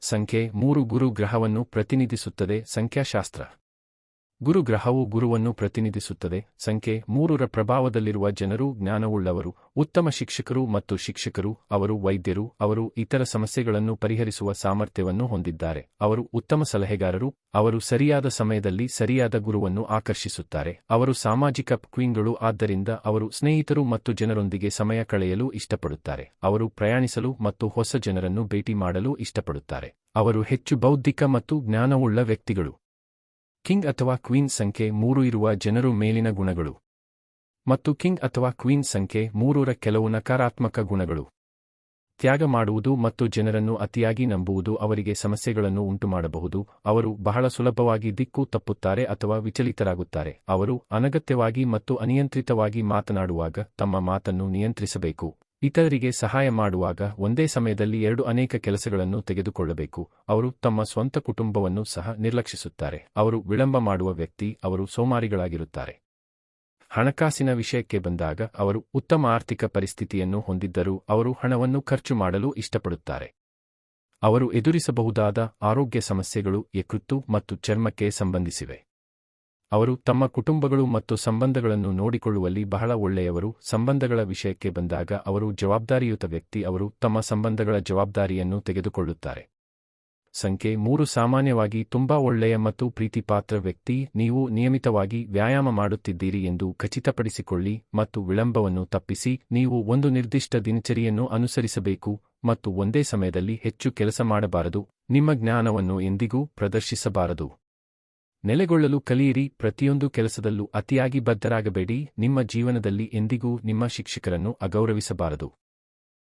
ಸಂಖ್ಯೆ ಮೂರು ಗುರು ಗ್ರಹವನ್ನು ಪ್ರತಿನಿಧಿಸುತ್ತದೆ. ಸಂಖ್ಯಾಶಾಸ್ತ್ರ. ಗುರು ಗ್ರಹವು ಗುರುವನ್ನು ಪ್ರತಿನಿಧಿಸುತ್ತದೆ. ಸಂಖ್ಯೆ ಮೂರರ ಪ್ರಭಾವದಲ್ಲಿರುವ ಜನರು ಜ್ಞಾನವುಳ್ಳವರು. ಉತ್ತಮ ಶಿಕ್ಷಕರು ಮತ್ತು ಶಿಕ್ಷಕರು, ಅವರು ವೈದ್ಯರು, ಅವರು ಇತರ ಸಮಸ್ಯೆಗಳನ್ನು ಪರಿಹರಿಸುವ ಸಾಮರ್ಥ್ಯವನ್ನು ಹೊಂದಿದ್ದಾರೆ. ಅವರು ಉತ್ತಮ ಸಲಹೆಗಾರರು, ಅವರು ಸರಿಯಾದ ಸಮಯದಲ್ಲಿ ಸರಿಯಾದ ಗುರುವನ್ನು ಆಕರ್ಷಿಸುತ್ತಾರೆ. ಅವರು ಸಾಮಾಜಿಕ ಕ್ವೀನ್ಗಳು, ಆದ್ದರಿಂದ ಅವರು ಸ್ನೇಹಿತರು ಮತ್ತು ಜನರೊಂದಿಗೆ ಸಮಯ ಕಳೆಯಲು ಇಷ್ಟಪಡುತ್ತಾರೆ. ಅವರು ಪ್ರಯಾಣಿಸಲು ಮತ್ತು ಹೊಸ ಜನರನ್ನು ಭೇಟಿ ಮಾಡಲು ಇಷ್ಟಪಡುತ್ತಾರೆ. ಅವರು ಹೆಚ್ಚು ಬೌದ್ಧಿಕ ಮತ್ತು ಜ್ಞಾನವುಳ್ಳ ವ್ಯಕ್ತಿಗಳು. ಕಿಂಗ್ ಅಥವಾ ಕ್ವೀನ್ ಸಂಖ್ಯೆ ಮೂರು ಇರುವ ಜನರು ಮೇಲಿನ ಗುಣಗಳು. ಮತ್ತು ಕಿಂಗ್ ಅಥವಾ ಕ್ವೀನ್ ಸಂಖ್ಯೆ ಮೂರರ ಕೆಲವು ನಕಾರಾತ್ಮಕ ಗುಣಗಳು. ತ್ಯಾಗ ಮಾಡುವುದು ಮತ್ತು ಜನರನ್ನು ಅತಿಯಾಗಿ ನಂಬುವುದು ಅವರಿಗೆ ಸಮಸ್ಯೆಗಳನ್ನು ಉಂಟುಮಾಡಬಹುದು, ಅವರು ಬಹಳ ಸುಲಭವಾಗಿ ದಿಕ್ಕು ತಪ್ಪುತ್ತಾರೆ ಅಥವಾ ವಿಚಲಿತರಾಗುತ್ತಾರೆ, ಅವರು ಅನಗತ್ಯವಾಗಿ ಮತ್ತು ಅನಿಯಂತ್ರಿತವಾಗಿ ಮಾತನಾಡುವಾಗ ತಮ್ಮ ಮಾತನ್ನು ನಿಯಂತ್ರಿಸಬೇಕು. ಇತರರಿಗೆ ಸಹಾಯ ಮಾಡುವಾಗ ಒಂದೇ ಸಮಯದಲ್ಲಿ ಎರಡು ಅನೇಕ ಕೆಲಸಗಳನ್ನು ತೆಗೆದುಕೊಳ್ಳಬೇಕು. ಅವರು ತಮ್ಮ ಸ್ವಂತ ಕುಟುಂಬವನ್ನು ಸಹ ನಿರ್ಲಕ್ಷಿಸುತ್ತಾರೆ. ಅವರು ವಿಳಂಬ ಮಾಡುವ ವ್ಯಕ್ತಿ, ಅವರು ಸೋಮಾರಿಗಳಾಗಿರುತ್ತಾರೆ. ಹಣಕಾಸಿನ ವಿಷಯಕ್ಕೆ ಬಂದಾಗ ಅವರು ಉತ್ತಮ ಆರ್ಥಿಕ ಪರಿಸ್ಥಿತಿಯನ್ನು ಹೊಂದಿದ್ದರೂ ಅವರು ಹಣವನ್ನು ಖರ್ಚು ಮಾಡಲು ಇಷ್ಟಪಡುತ್ತಾರೆ. ಅವರು ಎದುರಿಸಬಹುದಾದ ಆರೋಗ್ಯ ಸಮಸ್ಯೆಗಳು, ಯಕೃತ್ತು ಮತ್ತು ಚರ್ಮಕ್ಕೆ ಸಂಬಂಧಿಸಿವೆ. ಅವರು ತಮ್ಮ ಕುಟುಂಬಗಳು ಮತ್ತು ಸಂಬಂಧಗಳನ್ನು ನೋಡಿಕೊಳ್ಳುವಲ್ಲಿ ಬಹಳ ಒಳ್ಳೆಯವರು. ಸಂಬಂಧಗಳ ವಿಷಯಕ್ಕೆ ಬಂದಾಗ ಅವರು ಜವಾಬ್ದಾರಿಯುತ ವ್ಯಕ್ತಿ. ಅವರು ತಮ್ಮ ಸಂಬಂಧಗಳ ಜವಾಬ್ದಾರಿಯನ್ನು ತೆಗೆದುಕೊಳ್ಳುತ್ತಾರೆ. ಸಂಖ್ಯೆ ಮೂರು, ಸಾಮಾನ್ಯವಾಗಿ ತುಂಬಾ ಒಳ್ಳೆಯ ಮತ್ತು ಪ್ರೀತಿಪಾತ್ರ ವ್ಯಕ್ತಿ. ನೀವು ನಿಯಮಿತವಾಗಿ ವ್ಯಾಯಾಮ ಮಾಡುತ್ತಿದ್ದೀರಿ ಎಂದು ಖಚಿತಪಡಿಸಿಕೊಳ್ಳಿ ಮತ್ತು ವಿಳಂಬವನ್ನು ತಪ್ಪಿಸಿ. ನೀವು ಒಂದು ನಿರ್ದಿಷ್ಟ ದಿನಚರಿಯನ್ನು ಅನುಸರಿಸಬೇಕು ಮತ್ತು ಒಂದೇ ಸಮಯದಲ್ಲಿ ಹೆಚ್ಚು ಕೆಲಸ ಮಾಡಬಾರದು. ನಿಮ್ಮ ಜ್ಞಾನವನ್ನು ಎಂದಿಗೂ ಪ್ರದರ್ಶಿಸಬಾರದು. ನೆಲೆಗೊಳ್ಳಲು ಕಲಿಯಿರಿ ಪ್ರತಿಯೊಂದು ಕೆಲಸದಲ್ಲೂ ಅತಿಯಾಗಿ ಬದ್ಧರಾಗಬೇಡಿ. ನಿಮ್ಮ ಜೀವನದಲ್ಲಿ ಎಂದಿಗೂ ನಿಮ್ಮ ಶಿಕ್ಷಕರನ್ನು ಅಗೌರವಿಸಬಾರದು.